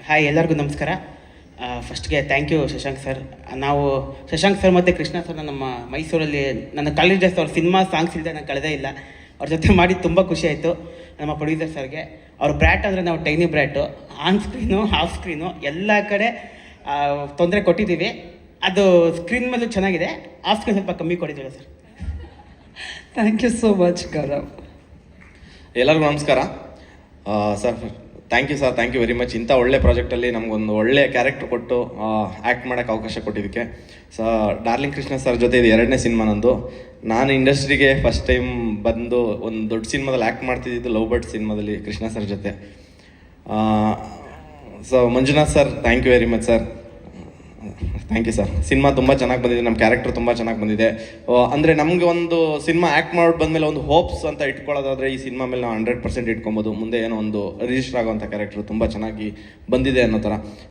Hi ಎಲ್ಲರಿಗೂ ನಮಸ್ಕಾರ. ಫಸ್ಟ್ಗೆ ಥ್ಯಾಂಕ್ ಯು ಶಶಾಂಕ್ ಸರ್ ನಾವು ಶಶಾಂಕ್ ಸರ್ ಮತ್ತು ಕೃಷ್ಣ ಸರ್ ನಮ್ಮ ಮೈಸೂರಲ್ಲಿ ನನ್ನ ಕಾಲೇಜ್ ಡೇಸ್ ಅವ್ರ ಸಿನಿಮಾ ಸಾಂಗ್ಸ್ ಇಲ್ಲದೆ ನಾನು ಕಳೆದೇ ಇಲ್ಲ. ಅವ್ರ ಜೊತೆ ಮಾಡಿ ತುಂಬ ಖುಷಿ ಆಯಿತು. ನಮ್ಮ ಪ್ರೊಡ್ಯೂಸರ್ ಸರ್ಗೆ ಅವ್ರ ಬ್ರ್ಯಾಟ್ ಅಂದರೆ ನಾವು tiny brat on screen off screen ಎಲ್ಲ ಕಡೆ ತೊಂದರೆ ಕೊಟ್ಟಿದ್ದೀವಿ. ಅದು ಸ್ಕ್ರೀನ್ ಮೇಲೂ ಚೆನ್ನಾಗಿದೆ. ಆಫ್ ಸ್ಕ್ರೀನ್ ಸ್ವಲ್ಪ ಕಮ್ಮಿ ಕೊಟ್ಟಿದ್ದೀವಿ sir thank you so much Gaurav. ಎಲ್ಲರಿಗೂ ನಮಸ್ಕಾರ. Sir thank you sir thank you very much ಇಂಥ ಒಳ್ಳೆ ಪ್ರಾಜೆಕ್ಟಲ್ಲಿ ನಮಗೊಂದು ಒಳ್ಳೆ ಕ್ಯಾರೆಕ್ಟರ್ ಕೊಟ್ಟು ಆ್ಯಕ್ಟ್ ಮಾಡೋಕ್ಕೆ ಅವಕಾಶ ಕೊಟ್ಟಿದ್ದಕ್ಕೆ. ಸೊ ಡಾರ್ಲಿಂಗ್ ಕೃಷ್ಣ ಸರ್ ಜೊತೆ ಇದು ಎರಡನೇ ಸಿನಿಮಾ ನಂದು. ನಾನು ಇಂಡಸ್ಟ್ರಿಗೆ ಫಸ್ಟ್ ಟೈಮ್ ಬಂದು ಒಂದು ದೊಡ್ಡ ಸಿನಿಮಾದಲ್ಲಿ ಆ್ಯಕ್ಟ್ ಮಾಡ್ತಿದ್ದಿದ್ದು ಲವ್ ಬರ್ಡ್ ಸಿನಿಮಾದಲ್ಲಿ ಕೃಷ್ಣ ಸರ್ ಜೊತೆ. So Manjunath sir thank you very much sir thank you sir cinema ತುಂಬ ಚೆನ್ನಾಗಿ ಬಂದಿದೆ. ನಮ್ಮ ಕ್ಯಾರೆಕ್ಟರ್ ತುಂಬ ಚೆನ್ನಾಗಿ ಬಂದಿದೆ. ಅಂದರೆ ನಮಗೆ ಒಂದು ಸಿನಿಮಾ ಆ್ಯಕ್ಟ್ ಮಾಡಿ ಬಂದಮೇಲೆ ಒಂದು ಹೋಪ್ಸ್ ಅಂತ ಇಟ್ಕೊಳ್ಳೋದಾದರೆ ಈ ಸಿನಿಮಾ ಮೇಲೆ ನಾವು ಹಂಡ್ರೆಡ್ ಪರ್ಸೆಂಟ್ ಇಟ್ಕೊಬೋದು. ಮುಂದೆ ಏನೋ ಒಂದು ರಿಜಿಸ್ಟರ್ ಆಗುವಂಥ ಕ್ಯಾರೆಕ್ಟರ್ ತುಂಬ ಚೆನ್ನಾಗಿ ಬಂದಿದೆ ಅನ್ನೋ ಥರ.